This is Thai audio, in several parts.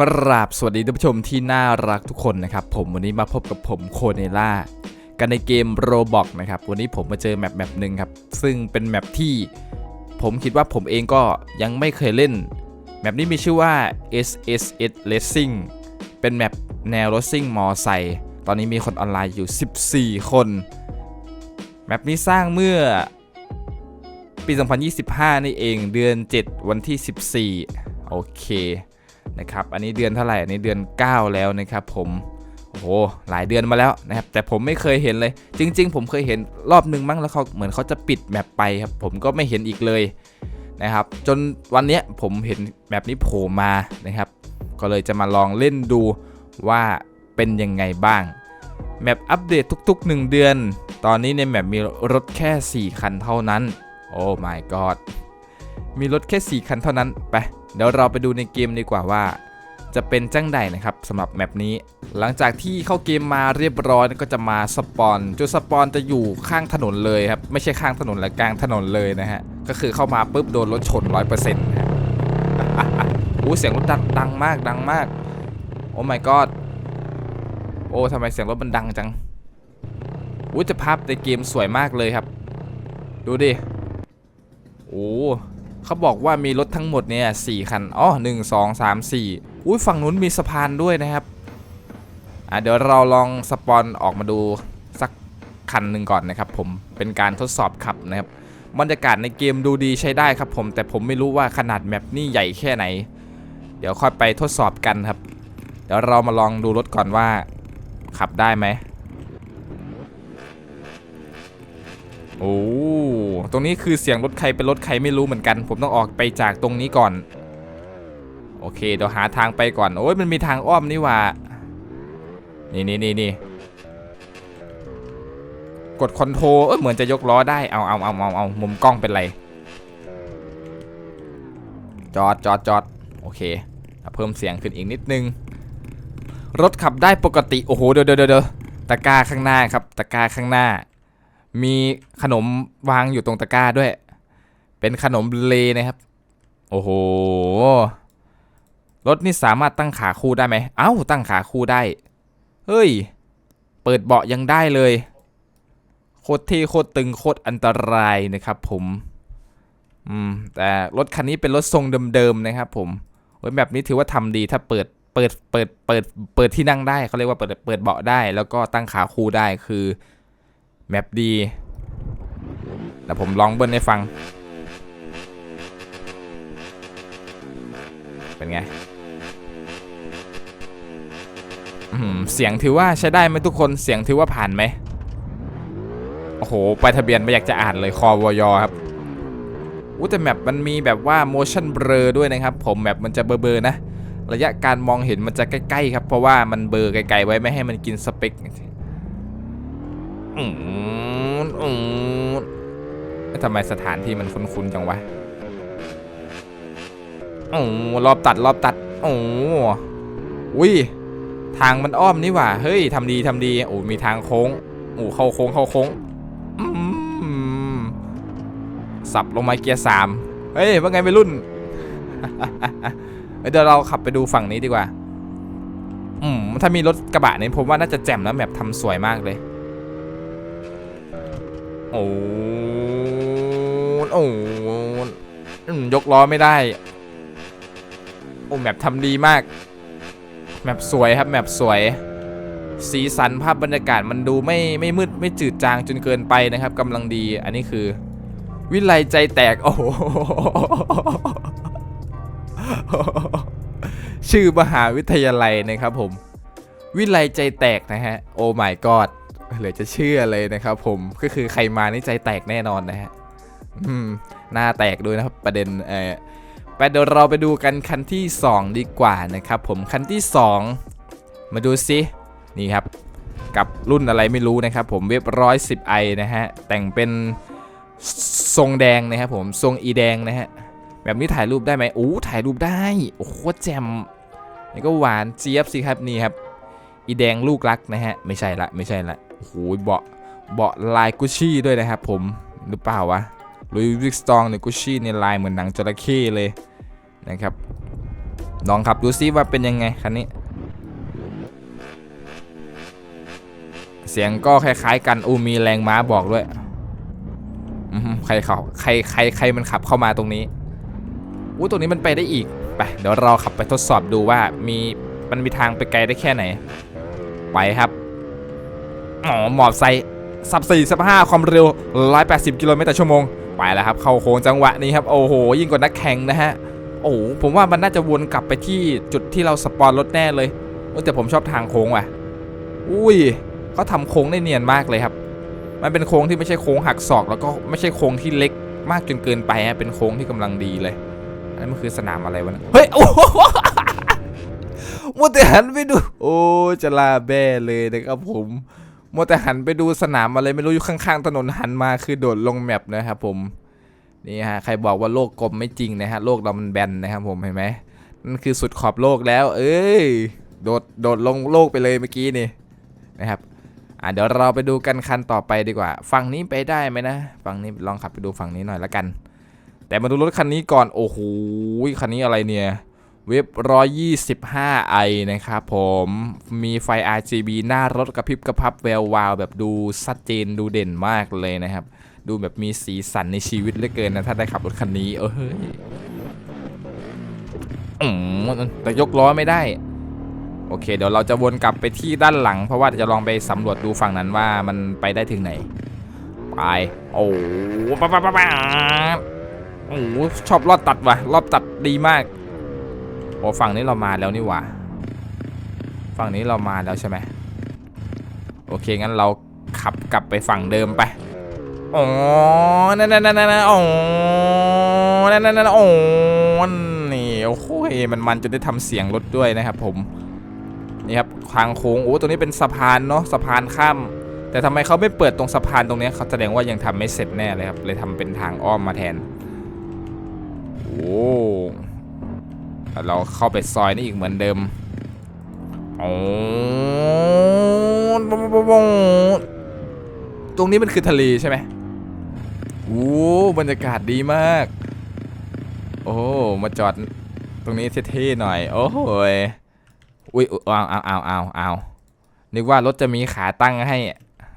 กราบสวัสดีท่านผู้ชมที่น่ารักทุกคนนะครับ ผมวันนี้มาพบกับผมโคเนล่ากันในเกมโรบอกนะครับ วันนี้ผมมาเจอแมปแมปหนึ่งครับ ซึ่งเป็นแมปที่ผมคิดว่าผมเองก็ยังไม่เคยเล่น แมปนี้มีชื่อว่า SSS Racing เป็นแมปแนวรถซิ่งมอไซค์ตอนนี้มีคนออนไลน์อยู่ 14 คน แมปนี้สร้างเมื่อปี 2025 นี่เองเดือน 7 วันที่ 14 โอเค นะครับอันนี้เดือนเท่าไหร่อันนี้เดือน 9 แล้วนะครับผมโอ้โหหลายเดือนมาแล้วนะครับแต่ผมไม่เคยเห็นเลย จริง ๆ ผมเคยเห็นรอบนึงมั้งแล้วเขาเหมือนเขาจะปิดแมปไปครับผมก็ไม่เห็นอีกเลยนะครับ จนวันนี้ผมเห็นแมปนี้โผล่มานะครับ ก็เลยจะมาลองเล่นดูว่าเป็นยังไงบ้างแมปอัปเดตทุก ๆ 1 เดือน ตอนนี้ในแมปมีรถแค่ 4 คันเท่านั้น โอ้ my god มีรถแค่ 4 คันเท่านั้น ไป เดี๋ยวเราไปดูในเกมดีกว่าว่า จะเป็นจังใดนะครับสำหรับแมปนี้ หลังจากที่เข้าเกมมาเรียบร้อยก็จะมาสปอนจุดสปอนจะอยู่ข้างถนนเลยครับไม่ใช่ข้างถนนและกลางถนนเลยนะฮะก็คือเข้ามาปุ๊บโดนรถชน100%นะฮะโอ้เสียงรถดังดังมากดังมาก โอ้ my god โอ้ทำไมเสียงรถมันดังจังอู้จะภาพในเกมสวยมากเลยครับ ดูดิ โอ้ เขาบอกว่ามีรถทั้งหมดเนี่ยสี่คันอ๋อหนึ่งสองสามสี่อุ้ยฝั่งนู้นมีสะพานด้วยนะครับอะเดี๋ยวเราลองสปอนออกมาดูสักคันหนึ่งก่อนนะครับผมเป็นการทดสอบขับนะครับบรรยากาศในเกมดูดีใช้ได้ครับผมแต่ผมไม่รู้ว่าขนาดแมปนี่ใหญ่แค่ไหน เดี๋ยวค่อยไปทดสอบกันครับ เดี๋ยวเรามาลองดูรถก่อนว่า ขับได้ไหมโอ้ ตรงนี้คือเสียงรถใครเป็นรถใครไม่รู้เหมือนกัน ผมต้องออกไปจากตรงนี้ก่อน โอเคเดี๋ยวหาทางไปก่อน โอ้ยมันมีทางอ้อมนี่ว่า นี่นี่นี่นี่กดคอนโทรเออเหมือนจะยกล้อได้ เอาเอาเอาเอาเอามุมกล้องเป็นไร จอดจอดจอดโอเคเอาเพิ่มเสียงขึ้นอีกนิดนึง รถขับได้ปกติ โอ้โห เดี๋ยวเดี๋ยวเดี๋ยวตะกร้าข้างหน้าครับ ตะกร้าข้างหน้า มีขนมวางอยู่ตรงตะกร้าด้วย เป็นขนมเลนะครับ โอ้โห รถนี่สามารถตั้งขาคู่ได้ไหม เอ้า ตั้งขาคู่ได้ เฮ้ย เปิดเบาะยังได้เลย โคตรเท่โคตรตึงโคตรอันตรายนะครับผม อืม แต่รถคันนี้เป็นรถทรงเดิมๆนะครับผมเฮ้ยแบบนี้ถือว่าทำดีถ้าเปิดเปิดเปิดเปิดเปิดที่นั่งได้เขาเรียกว่าเปิดเปิดเบาะได้ แล้วก็ตั้งขาคู่ได้คือ แมปดีแต่ผมลองเบิ้ลให้ฟัง เป็นไงเสียงถือว่าใช้ได้ไหมทุกคนเสียงถือว่าผ่านไหมโอ้โหไปทะเบียนไม่อยากจะอ่านเลยคอวยอครับอู้แต่แมปมันมีแบบว่า motion blur ด้วยนะครับ ผมแมปมันจะเบลอๆนะ ระยะการมองเห็นมันจะใกล้ๆครับ เพราะว่ามันเบลอไกลๆไว้ไม่ให้มันกินสเปค อืมอืมทำไมสถานที่มันคุ้นๆจังวะโอ้รอบตัดรอบตัด โอ้อุ้ยทางมันอ้อมนี่หว่า เฮ้ยทำดีทำดีโอ้มีทางโค้งโอ้เข้าโค้งเข้าโค้งสับลงมาเกียร์สามเฮ้ยว่าไงไปรุ่นเดี๋ยวเราขับไปดูฝั่งนี้ดีกว่า อืมถ้ามีรถกระบะนี่ผมว่าน่าจะแจ่มแล้วแมปทำสวยมากเลย โอ้โอ้ยกล้อไม่ได้ โอ้แมปทำดีมาก แมปสวยครับ แมปสวย สีสันภาพบรรยากาศมันดูไม่ไม่มืดไม่จืดจางจนเกินไปนะครับกำลังดี อันนี้คือ วิไลใจแตก โอ้โห ชื่อมหาวิทยาลัยนะครับผม วิไลใจแตกนะฮะ โอ้ my god เหลือจะเชื่อเลยนะครับผมก็คือใครมานี่ใจแตกแน่นอนนะฮะหน้าแตกด้วยนะครับประเด็นเออไปเดี๋ยวเราไปดูกันคันที่ 2 ดีกว่านะครับผมคันที่ 2 มาดูซินี่ครับ กับรุ่นอะไรไม่รู้นะครับผมเว็บร้อยสิบไอนะฮะแต่งเป็นทรงแดงนะครับผมทรงอีแดงนะฮะแบบนี้ถ่ายรูปได้ไหมโอ้ถ่ายรูปได้โอ้โคตรแจ่มนี่ก็หวานเจี๊ยบสิครับนี่ครับอีแดงลูกรักนะฮะไม่ใช่ละไม่ใช่ละ โอ้โหเบาะเบาะลายกุชชี่ด้วยนะครับผมหรือเปล่าวะลุยวิกสตองเนี่ยกุชชี่เนี่ยลายเหมือนหนังจระเข้เลยนะครับลองขับดูซิว่าเป็นยังไงคันนี้ เสียงก็คล้ายๆกันอูมีแรงม้าบอกด้วยอือหือใครเขาใครใครใครมันขับเข้ามาตรงนี้อู้ตรงนี้มันไปได้อีกไปเดี๋ยวเราขับไปทดสอบดูว่ามีมันมีทางไปไกลได้แค่ไหน ไปครับ อ๋อหมอบไซสับสี่สับห้าความเร็ว180กิโลเมตรต่อชั่วโมง ไปแล้วครับ เข้าโค้งจังหวะนี้ครับ โอ้โห ยิ่งกว่านักแข่งนะฮะ โอ้ผมว่ามันน่าจะวนกลับไปที่จุดที่เราสปอนรถแน่เลยเออแต่ผมชอบทางโค้งว่ะ อุ้ยเขาทำโค้งได้เนียนมากเลยครับ มันเป็นโค้งที่ไม่ใช่โค้งหักศอก แล้วก็ไม่ใช่โค้งที่เล็กมากจนเกินไปฮะ เป็นโค้งที่กำลังดีเลย อันนั้มันคือสนามอะไรวะเฮ้ย โอ้โหมัวแต่หันไปดู โอ้จะลาแบ้เลยนะครับผม มัวแต่หันไปดูสนามอะไรไม่รู้อยู่ข้างๆถนนหันมาคือโดดลงแมปนะครับผมนี่ฮะใครบอกว่าโลกกลมไม่จริงนะฮะโลกเรามันแบนนะครับผมเห็นไหมนั่นคือสุดขอบโลกแล้ว เอ้ยโดดโดดลงโลกไปเลยเมื่อกี้นี่นะครับอะเดี๋ยวเราไปดูกันคันต่อไปดีกว่า ฝั่งนี้ไปได้ไหมนะฝั่งนี้ลองขับไปดูฝั่งนี้หน่อยละกัน แต่มาดูรถคันนี้ก่อนโอ้โหคันนี้อะไรเนี่ย เว็บ 125 i นะครับผมมีไฟ RGB หน้ารถกระพริบกระพับแวววาว แบบดูชัดเจนดูเด่นมากเลยนะครับ ดูแบบมีสีสันในชีวิตเหลือเกินนะ ถ้าได้ขับรถคันนี้เอ้ยอแต่ยกล้อไม่ได้ โอเค เดี๋ยวเราจะวนกลับไปที่ด้านหลัง เพราะว่าจะลองไปสำรวจดูฝั่งนั้นว่ามันไปได้ถึงไหน ไป โอ้ปะปะปะปะโอ้โหชอบรอบตัดว่ะรอบตัดดีมาก โอ้ฝั่งนี้เรามาแล้วนี่หว่า ฝั่งนี้เรามาแล้วใช่ไหมโอเคงั้นเราขับกลับไปฝั่งเดิมไปอ๋อนั่นนั่นนั่นนั่นอ๋อนั่นนั่นนั่นอ๋อนี่โอ้โหมันมันจนได้ทำเสียงรถด้วยนะครับผม นี่ครับทางโค้งโอ้ตรงนี้เป็นสะพานเนาะสะพานข้าม แต่ทำไมเขาไม่เปิดตรงสะพานตรงนี้เขาแสดงว่ายังทำไม่เสร็จแน่เลยครับ เลยทำเป็นทางอ้อมมาแทน โอ้ เราเข้าไปซอยนี่อีกเหมือนเดิมโอ๋อตรงนี้มันคือทะเลใช่ไหมโอ้บรรยากาศดีมาก โอ้มาจอดตรงนี้เท่ๆหน่อย โอ้โหยอุ้ยเอาเอาเอาเอาเอานึกว่ารถจะมีขาตั้งให้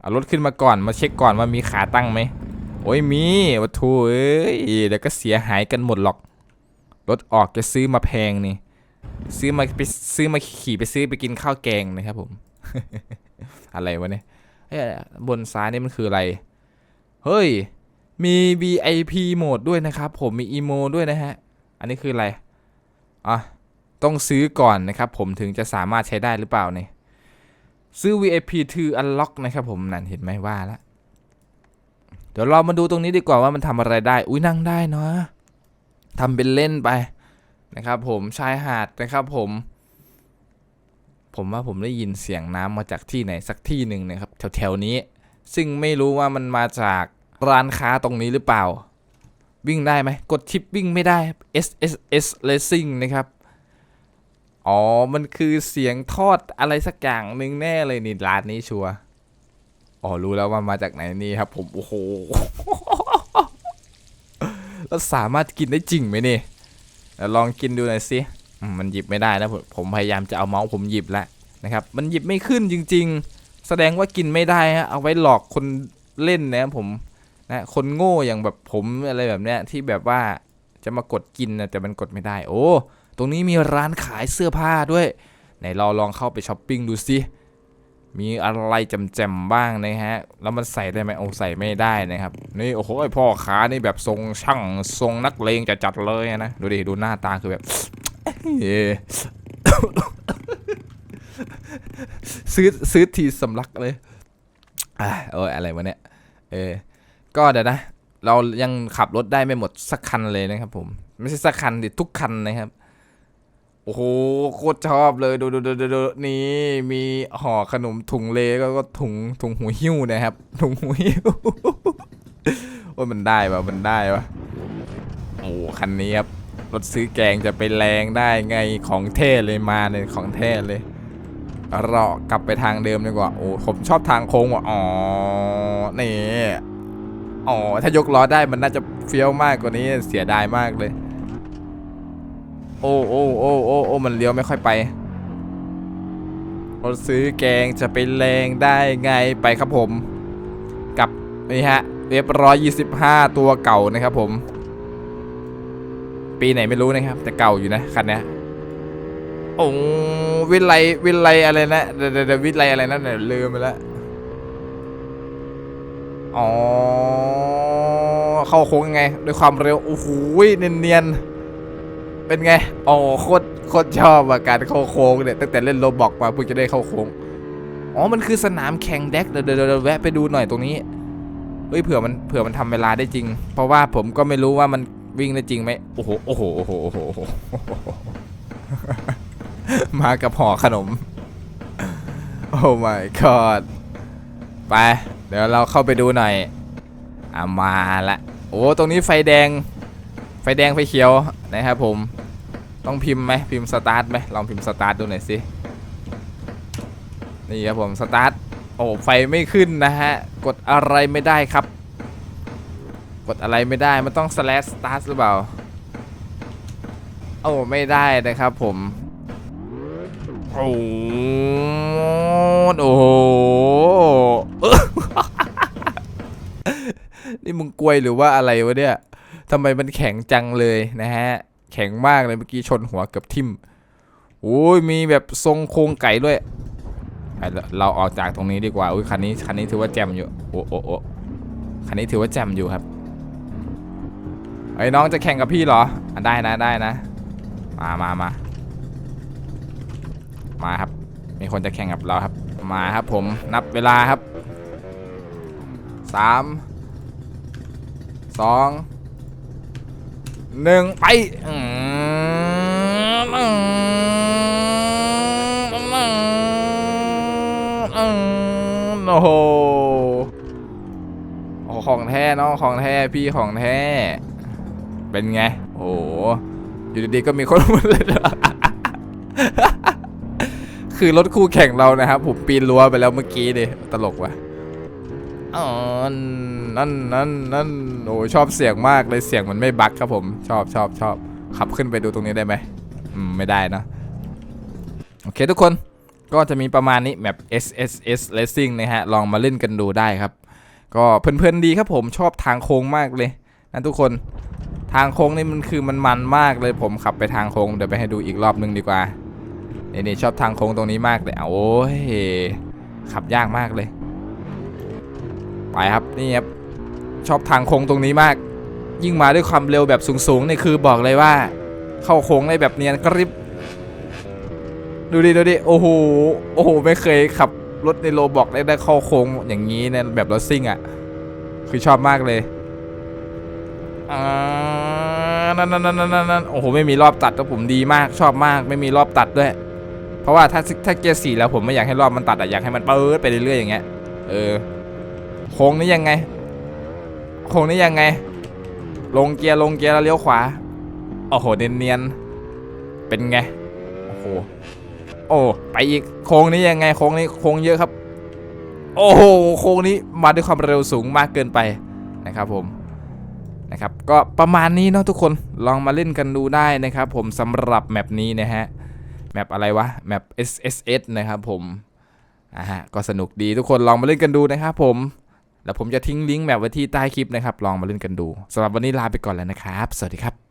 เอารถขึ้นมาก่อนมาเช็คก่อนว่ามีขาตั้งไหมโอ้ยมีวัตถุเอ้ยเดี๋ยวก็เสียหายกันหมดหรอก รถออกจะซื้อมาแพงนี่ ซื้อมาไปซื้อมาขี่ไปซื้อไปกินข้าวแกงนะครับผม อะไรวะเนี่ยบนซ้ายนี่มันคืออะไร เฮ้ย มี VIP โหมดด้วยนะครับ ผมมีอีโมด้วยนะฮะ อันนี้คืออะไร อะ ต้องซื้อก่อนนะครับ ผมถึงจะสามารถใช้ได้หรือเปล่าเนี่ย ซื้อ VIP to unlock นะครับผม นั่นเห็นไหมว่าแล้วเดี๋ยวเรามาดูตรงนี้ดีกว่าว่ามันทำอะไรได้ อุ้ยนั่งได้เนาะ ทำเป็นเล่นไปนะครับ ผมชายหาดนะครับผม ผมว่าผมได้ยินเสียงน้ำมาจากที่ไหนสักที่หนึ่งนะครับ แถวๆนี้ ซึ่งไม่รู้ว่ามันมาจากร้านค้าตรงนี้หรือเปล่า วิ่งได้ไหมกดชิปวิ่งไม่ได้ S S S Racing นะครับอ๋อ มันคือเสียงทอดอะไรสักอย่างหนึ่งแน่เลยนี่ร้านนี้ชัวร์อ๋อ รู้แล้วว่ามาจากไหนนี่ครับผม โอ้โห แล้วสามารถกินได้จริงไหมนี่ลองกินดูหน่อยสิมันหยิบไม่ได้นะผมผมพยายามจะเอาเมาส์ผมหยิบแล้วนะครับ มันหยิบไม่ขึ้นจริง ๆ แสดงว่ากินไม่ได้ฮะเอาไว้หลอกคนเล่นนะผมนะคนโง่อย่างแบบผมอะไรแบบเนี้ยที่แบบว่าจะมากดกินนะแต่มันกดไม่ได้ โอ้ ตรงนี้มีร้านขายเสื้อผ้าด้วยไหนเราลองเข้าไปช้อปปิ้งดูสิ มีอะไรจำแจมบ้างนะฮะ แล้วมันใส่ได้ไหมโอ้ใส่ไม่ได้นะครับ นี่โอ้โหพ่อค้านี่แบบทรงช่างทรงนักเลงจะจัดๆเลยนะ ดูดิ ดูหน้าตาคือแบบซื้อซื้อทีสำลักเลยอะโอ้ยอะไรวะเนี่ย เออ ก็เดี๋ยวนะ เรายังขับรถได้ไม่หมดสักคันเลยนะครับผม ไม่ใช่สักคันดิทุกคันนะครับ โอ้โหโคตรชอบเลยดูดูดูดูดูนี่มีห่อขนมถุงเลก็ก็ถุงถุงหูหิ้วนะครับ ถุงหูหิ้วโอ้มันได้ปะมันได้ปะโอ้คันนี้ครับรถซื้อแกงจะไปแรงได้ไงของเท่เลยมาเลยของเท่เลยเรากลับไปทางเดิมดีกว่าโอ้ผมชอบทางโค้งว่ะอ๋อนี่อ๋อถ้ายกล้อได้มันน่าจะเฟี้ยวมากกว่านี้เสียดายมากเลย โอ้โอ้โอ้โอ้โอ้มันเลี้ยวไม่ค่อยไปรถซื้อแกงจะไปแรงได้ไงไปครับผม กับนี่ฮะเรียบร้อย25 ตัวเก่านะครับผม ปีไหนไม่รู้นะครับ แต่เก่าอยู่นะคันนี้โอ้วิไลวิไลอะไรนะเดี๋ยวเดี๋ยวเดี๋ยววิไลอะไรนะเดี๋ยวลืมไปแล้วอ๋อเข้าโค้งยังไง ด้วยความเร็ว โอ้โหเนียนๆ เป็นไงอ๋อโคตรโคตรชอบอะการเข้าโค้งเนี่ย ตั้งแต่เล่นโรบอกมาเพิ่งจะได้เข้าโค้ง อ๋อ มันคือสนามแข่งแดกเดี๋ยวเดี๋ยวแวะไปดูหน่อยตรงนี้ เฮ้ย เผื่อมัน เผื่อมันทำเวลาได้จริง เพราะว่าผมก็ไม่รู้ว่ามันวิ่งได้จริงไหมโอ้โห โอ้โห โอ้โห โอ้โห มากับห่อขนม โอ้ my god ไป เดี๋ยวเราเข้าไปดูหน่อยอะมาละ โอ้ ตรงนี้ไฟแดง ไฟแดงไฟเขียวนะครับผมต้องพิมพ์ไหมพิมพ์สตาร์ทไหมลองพิมพ์สตาร์ทดูหน่อยสินี่ครับผมสตาร์ทโอ้ไฟไม่ขึ้นนะฮะกดอะไรไม่ได้ครับ กดอะไรไม่ได้มันต้อง slash start หรือเปล่าโอ้ไม่ได้นะครับผมโอ้โหโอ้โหนี่มึงกลวยหรือว่าอะไรวะเนี่ย ทำไมมันแข็งจังเลยนะฮะ แข็งมากเลยเมื่อกี้ชนหัวเกือบทิ่มโอ้ยมีแบบทรงโครงไก่ด้วย เราออกจากตรงนี้ดีกว่าอุ้ยคันนี้คันนี้ถือว่าแจมอยู่โอ้โอ้โอ้คันนี้ถือว่าแจมอยู่ครับไอ้น้องจะแข่งกับพี่เหรอได้นะได้นะ มามามามาครับ มีคนจะแข่งกับเราครับ มาครับผมนับเวลาครับสามสอง หนึ่งไปโอ้โหของแท้น้องของแท้พี่ของแท้ เป็นไง โอ้โหอยู่ดีๆก็มีคนมาเลยคือรถคู่แข่งเรานะครับผมปีนรั้วไปแล้วเมื่อกี้ดิตลกว่ะอ๋อนั่นนั่นนั่น โอ้ชอบเสียงมากเลยเสียงมันไม่บั๊กครับผม ชอบชอบชอบขับขึ้นไปดูตรงนี้ได้ไหมอืมไม่ได้นะโอเคทุกคนก็จะมีประมาณนี้แบบ S S S Racing นะฮะลองมาเล่นกันดูได้ครับ ก็เพลินๆดีครับผมชอบทางโค้งมากเลยนะทุกคนทางโค้งนี่มันคือมันมันมากเลยผมขับไปทางโค้งเดี๋ยวไปให้ดูอีกรอบนึงดีกว่าเนี่นี่ชอบทางโค้งตรงนี้มากเลยโอ้ยขับยากมากเลย ไปครับนี่ครับ ชอบทางโค้งตรงนี้มาก ยิ่งมาด้วยความเร็วแบบสูงๆนี่คือบอกเลยว่า เข้าโค้งได้แบบเนียนกริบดูดิดูดิโอ้โหโอ้โหไม่เคยขับรถในโลบอกได้ได้เข้าโค้งอย่างนี้ในแบบรถซิ่งอะ คือชอบมากเลยอ่านั่นนั่นนั่นนั่นโอ้โหไม่มีรอบตัดก็ผมดีมากชอบมาก ไม่มีรอบตัดด้วย เพราะว่าถ้าถ้าเกียร์สี่แล้วผมไม่อยากให้รอบมันตัดอะอยากให้มันเปิดไปเรื่อยๆอย่างเงี้ยเออโค้งนี้ยังไง โค้งนี้ยังไง ลงเกียร์ลงเกียร์แล้วเลี้ยวขวาโอ้โหเนียนๆเป็นไงโอ้โหโอ้ไปอีกโค้งนี้ยังไงโค้งนี้โค้งเยอะครับ โอ้โหโค้งนี้มาด้วยความเร็วสูงมากเกินไปนะครับผมนะครับก็ประมาณนี้เนาะทุกคนลองมาเล่นกันดูได้นะครับ ผมสำหรับแมปนี้นะฮะแมปอะไรวะแมป SSS นะครับผมอ่าฮะก็สนุกดีทุกคนลองมาเล่นกันดูนะครับผม แล้วผมจะทิ้งลิงก์แมปไว้ที่ใต้คลิปนะครับ ลองมาเล่นกันดูสำหรับวันนี้ลาไปก่อนแล้วนะครับ สวัสดีครับ